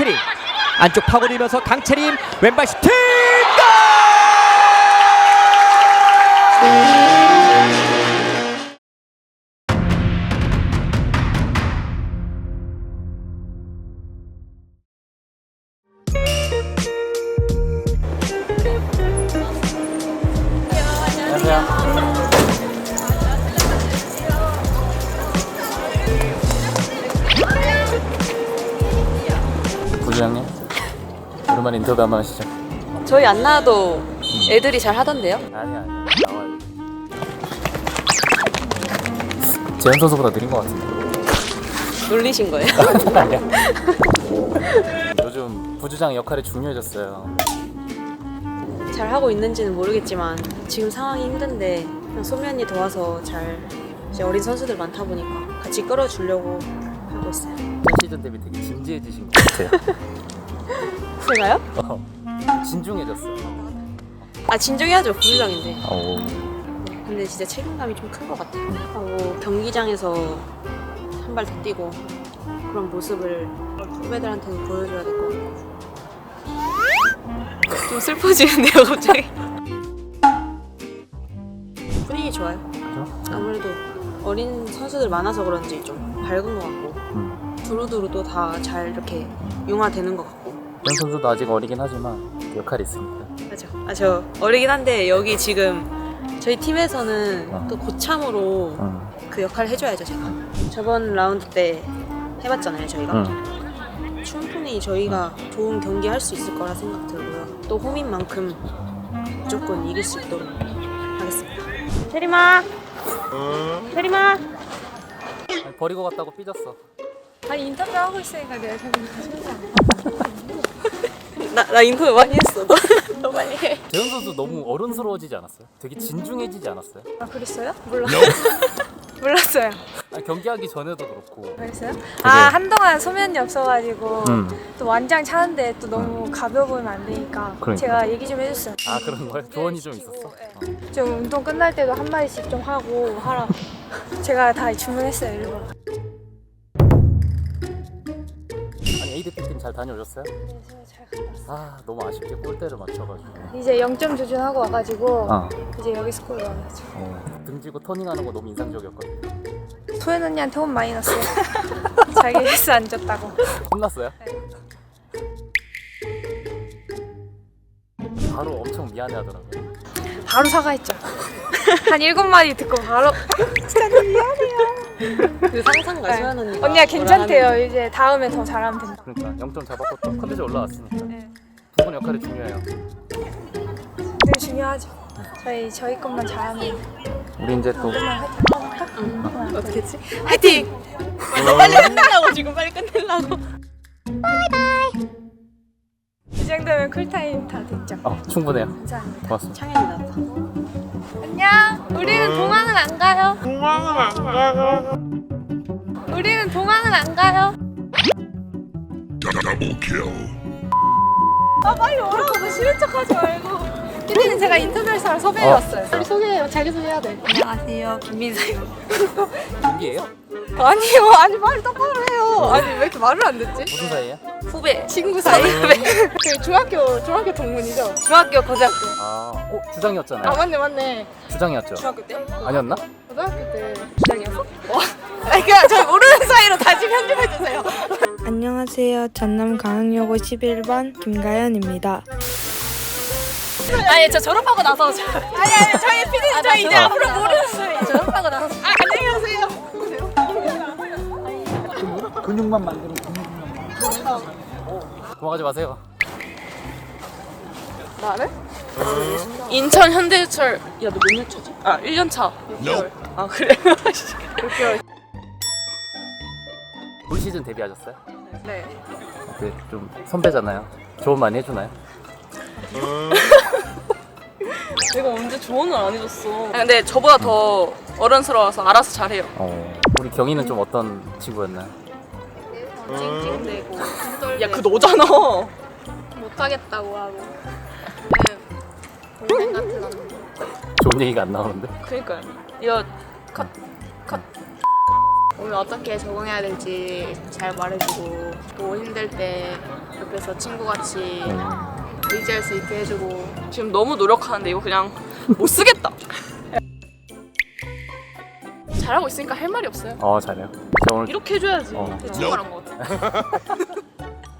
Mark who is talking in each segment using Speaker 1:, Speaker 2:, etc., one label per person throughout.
Speaker 1: 강채림 안쪽 파고들면서 강채림 왼발 슈팅 골!
Speaker 2: 부장님. 오랜만에 인터뷰 한번 하시죠.
Speaker 3: 저희 안 나와도 애들이 잘 하던데요?
Speaker 2: 아니 아니. 나와요 재현 선수보다 느린 것 같은데.
Speaker 3: 놀리신 거예요?
Speaker 2: 아니야 요즘 부주장 역할이 중요해졌어요.
Speaker 3: 잘 하고 있는지는 모르겠지만 지금 상황이 힘든데 그냥 언니 도와서 잘 이제 어린 선수들 많다 보니까 같이 끌어주려고 하고 있어요.
Speaker 2: 첫 시즌 대비 되게 진지해지신 것 같아요
Speaker 3: 제가요?
Speaker 2: 어, 진중해졌어요
Speaker 3: 아 진정해야죠 부주장인데.
Speaker 2: 오.
Speaker 3: 근데 진짜 책임감이 좀 큰 것 같아요. 하고 경기장에서 한 발 더 뛰고 그런 모습을 후배들한테는 보여줘야 될 것 같고. 좀 슬퍼지는데요 갑자기. 분위기 좋아요.
Speaker 2: 그죠?
Speaker 3: 아무래도 어린 선수들 많아서 그런지 좀 밝은 것 같고
Speaker 2: 음.
Speaker 3: 두루두루도 다 잘 이렇게 융화되는 것 같고.
Speaker 2: 재현 선수도 아직 어리긴 하지만 역할이 있으니까
Speaker 3: 맞아. 아 저 어리긴 한데 여기 지금 저희 팀에서는
Speaker 2: 어.
Speaker 3: 또 고참으로
Speaker 2: 응.
Speaker 3: 그 역할을 해줘야죠 제가. 저번 라운드 때 해봤잖아요 저희가.
Speaker 2: 응.
Speaker 3: 충분히 저희가 좋은 경기 할 수 있을 거라 생각 들고요. 또 홈인 만큼 무조건 이길 수 있도록 하겠습니다. 세리마 세리마
Speaker 2: 버리고 갔다고 삐졌어
Speaker 4: 아니 인터뷰 하고 있으니까 내가 자꾸
Speaker 3: 나, 나 인터뷰 많이 했어 너, 너 빨리 해
Speaker 2: 재현 선수 너무 어른스러워지지 않았어요? 되게 진중해지지 않았어요?
Speaker 4: 아 그랬어요? 몰라 몰랐어요
Speaker 2: 아니, 경기하기 전에도 그렇고
Speaker 4: 그랬어요? 아 한동안 소면이 없어가지고
Speaker 2: 음.
Speaker 4: 또 완장 차는데 또 너무 가벼워 보이면 안 되니까
Speaker 2: 그러니까.
Speaker 4: 제가 얘기 좀 해줬어요
Speaker 2: 아 그런 거야? 조언이 좀 있었어?
Speaker 4: 예. 좀 운동 끝날 때도 한 마디씩 좀 하고 하라 제가 다 주문했어요 일부러
Speaker 2: 아니 ADP 팀잘 다녀오셨어요? 아 너무 아쉽게 골대를 맞춰가지고.
Speaker 4: 이제 0점 조준하고 와가지고
Speaker 2: 아.
Speaker 4: 이제 여기 스코어 와가지고.
Speaker 2: 어, 등지고 터닝하는 거 너무 인상적이었거든요.
Speaker 4: 소연 언니한테 혼 많이 났어요. 자기 헬스 안 줬다고.
Speaker 2: 혼났어요? 바로 엄청 미안해하더라고요.
Speaker 4: 바로 사과했죠. 한 일곱 마디 듣고 바로
Speaker 3: 그 상상가
Speaker 4: 네.
Speaker 3: 소연 언니가
Speaker 4: 언니가
Speaker 3: 뭐라
Speaker 4: 괜찮대요 이제 다음에 더 잘하면 된다
Speaker 2: 그러니까 0점 잡았고 또 컨디션 올라왔으니까
Speaker 4: 네.
Speaker 2: 두분 역할이 중요해요
Speaker 4: 늘 중요하죠. 저희 저희 것만 잘하면
Speaker 2: 우리 이제 또
Speaker 4: 그만 화이팅 한번 할까?
Speaker 3: 하는 어떻게 했지? 화이팅! 너 빨리 끝내려고 지금 빨리 끝내려고
Speaker 4: 이 정도면 쿨타임 다 됐죠.
Speaker 2: 어, 충분해요
Speaker 4: 감사합니다.
Speaker 2: 고맙습니다
Speaker 3: 창현이 나왔다
Speaker 4: 안녕. 우리는 동화는 안 가요. 동화는 안 가요. 우리는 동화는 안 가요. 아 빨리 오라고 너 싫은 척하지 말고. 피디는 제가 인터뷰할 사람 섭외해
Speaker 2: 어.
Speaker 4: 왔어요. 빨리 소개해요. 자기 소개해야 돼.
Speaker 3: 안녕하세요 김민서요
Speaker 2: 경기예요?
Speaker 4: 아니요. 아니 말 똑바로 해요. 아니 왜 이렇게 말을 안 듣지?
Speaker 2: 무슨 사이예요?
Speaker 3: 후배
Speaker 4: 친구 사이. 그 중학교 중학교 동문이죠.
Speaker 3: 중학교 고등학교
Speaker 2: 아, 어, 주장이었잖아요
Speaker 4: 아 맞네 맞네.
Speaker 2: 주장이었죠?
Speaker 3: 중학교 때?
Speaker 2: 아니었나?
Speaker 4: 고등학교 때.
Speaker 3: 주장이었어? 아니 그냥 저 모르는 사이로 다시 편집해 주세요
Speaker 5: 안녕하세요. 전남 강흥여고 11번 김가연입니다.
Speaker 3: 아니 저 졸업하고 나서 저... 아니 아니 저희 피디님 저 이제
Speaker 2: 어.
Speaker 3: 앞으로 모르는 사이 졸업하고 나서 아
Speaker 2: 근육만 만드는 도망가지 마세요.
Speaker 3: 인천 현대철. 야 너 몇 년 차지? 아 1년 차. 6개월 아 그래? 6개월?
Speaker 2: 올 시즌 데뷔하셨어요?
Speaker 3: 네.
Speaker 2: 네, 좀 선배잖아요. 조언 많이 해주나요?
Speaker 3: 내가 언제 조언을 안 해줬어. 아, 근데 저보다 더 어른스러워서 알아서 잘해요.
Speaker 2: 어, 우리 경희는 좀 어떤 친구였나요?
Speaker 3: 찡찡대고 야그 너잖아
Speaker 4: 못하겠다고 하고.
Speaker 3: 동생 같은 언니
Speaker 2: 좋은 얘기가 안 나오는데
Speaker 3: 그니까요 이거 컷 컷.
Speaker 4: 오늘 어떻게 적응해야 될지 잘 말해주고 또 힘들 때 옆에서 친구같이 의지할 수 있게 해주고
Speaker 6: 지금 너무 노력하는데 이거 그냥 못 쓰겠다.
Speaker 4: 잘하고 있으니까 할 말이 없어요.
Speaker 2: 어 잘해요. 저 오늘
Speaker 6: 이렇게 해줘야지.
Speaker 2: 어.
Speaker 6: 대충 말한 것 같아.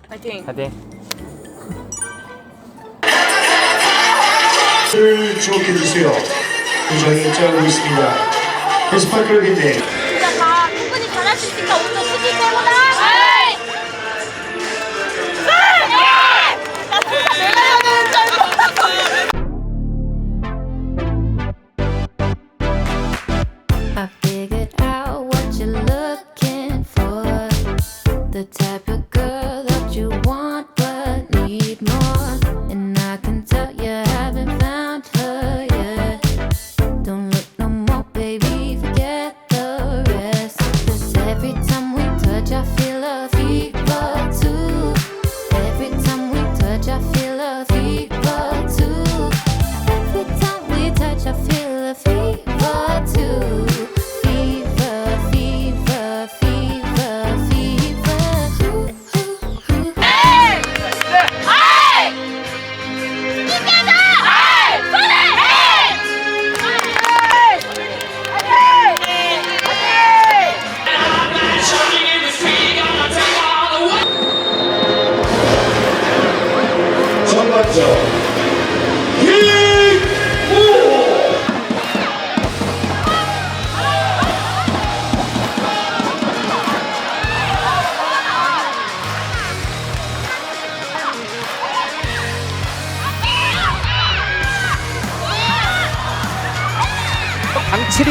Speaker 6: 파이팅.
Speaker 2: 파이팅.
Speaker 7: 를 주목해 주세요. 도장이 짜고 있습니다. 스파 클럽인데
Speaker 8: 진짜 다 충분히 잘할 수 있으니까 되는 줄 알고.
Speaker 9: I figured The type of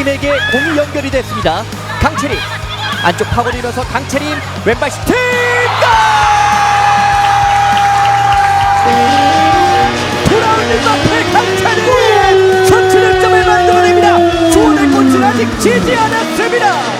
Speaker 1: 강채림에게 공이 연결이 됐습니다. 강채림 안쪽 파고들면서 강채림 왼발 슈팅! 골! 돌아오는 앞에 강채림 선취 득점을 만들어냅니다. 주원의 꽃은 아직 지지 않았습니다.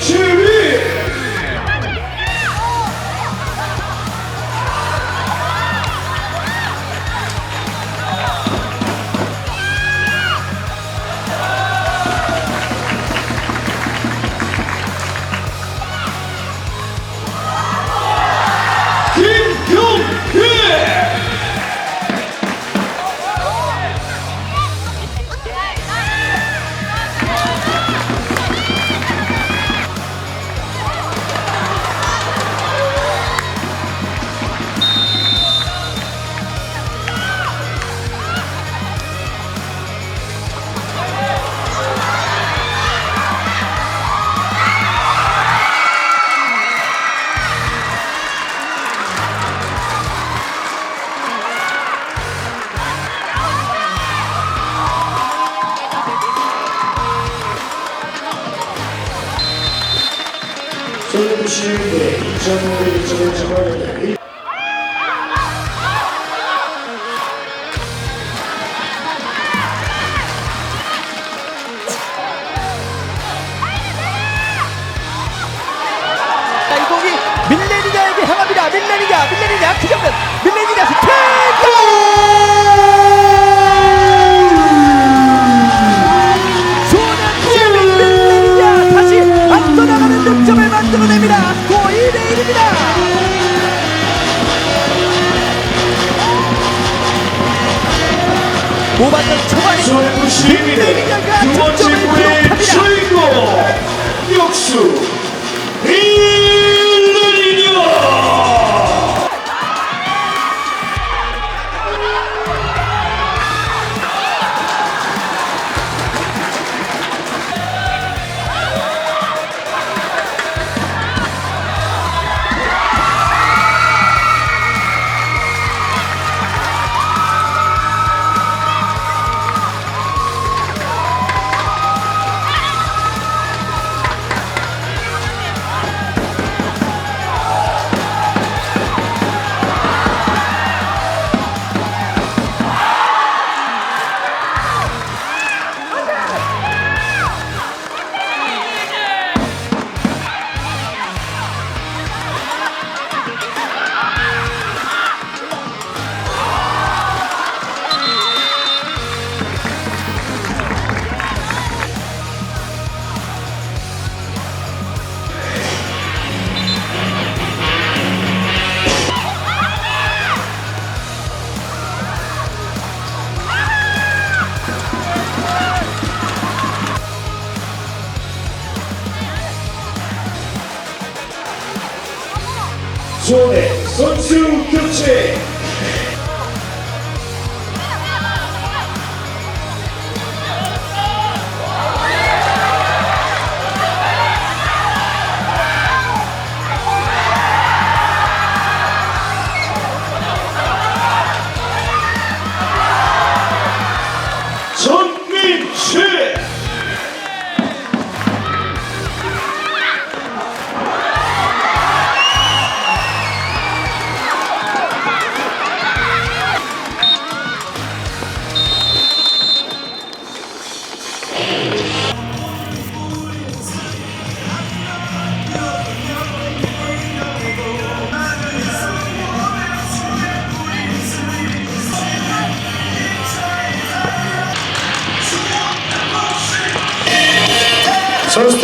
Speaker 7: 강
Speaker 1: 밀레니냐에게 향합니다. 밀레니냐, 밀레니냐, 그 정면 밀레니냐 슈팅! 5반전 초반에
Speaker 7: 힘들게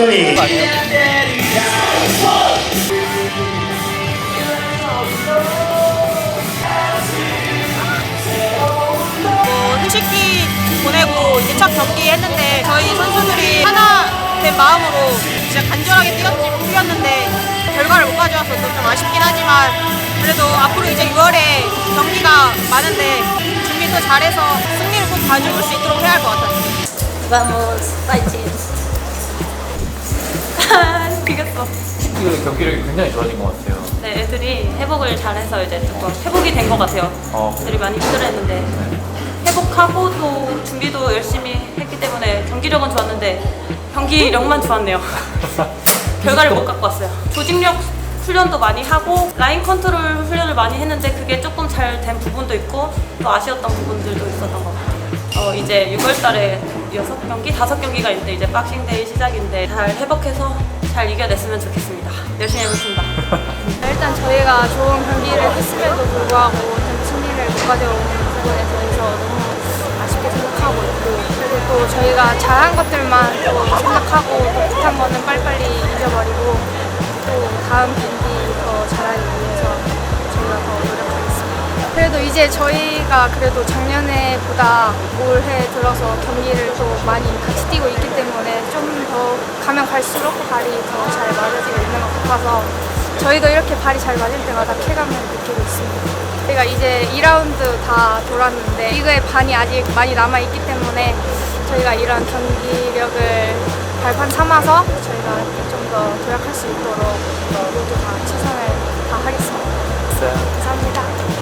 Speaker 7: 선수단이
Speaker 10: 뭐 휴식기 보내고 이제 첫 경기 했는데 저희 선수들이 하나 된 마음으로 진짜 간절하게 뛰었, 뛰었는데 결과를 못 가져와서 좀 아쉽긴 하지만 그래도 앞으로 이제 6월에 경기가 많은데 준비도 잘해서 승리를 꼭 가져올 수 있도록 해야 할 것 같아요.
Speaker 8: Vamos, fighting.
Speaker 10: 이겼어.
Speaker 2: 그 경기력이 굉장히 좋아진 것 같아요.
Speaker 10: 네, 애들이 회복을 잘해서 이제 조금 회복이 된 것 같아요.
Speaker 2: 어,
Speaker 10: 애들이 많이 힘들어했는데 회복하고 또 준비도 열심히 했기 때문에 경기력은 좋았는데 경기력만 좋았네요. 결과를 못 갖고 왔어요. 조직력 훈련도 많이 하고 라인 컨트롤 훈련을 많이 했는데 그게 조금 잘 된 부분도 있고 또 아쉬웠던 부분들도 있었던 것 같아요. 어, 이제 6월달에 여섯 경기, 다섯 경기가 있는데 이제 박싱데이 시작인데 잘 회복해서 잘 이겨냈으면 좋겠습니다. 열심히 해보겠습니다.
Speaker 4: 일단 저희가 좋은 경기를 했음에도 불구하고 좀 승리를 못 가져온 부분에 대해서 너무 아쉽게 생각하고 있고 그리고 또 저희가 잘한 것들만 또 생각하고 또 못한 거는 빨리빨리 잊어버리고 또 다음 경기 더 잘하기 위해서 저희가 더 노력하겠습니다. 그래도 이제 저희가 그래도 작년에보다 올해 들어서 경기를 또 많이 같이 뛰고 있기 때문에 좀 더 가면 갈수록 발이 더 잘 맞아지고 있는 것 같아서 저희도 이렇게 발이 잘 맞을 때마다 쾌감을 느끼고 있습니다. 저희가 이제 2라운드 다 돌았는데 리그의 반이 아직 많이 남아있기 때문에 저희가 이런 경기력을 발판 삼아서 저희가 좀 더 도약할 수 있도록 모두 다 최선을 다하겠습니다. 감사합니다.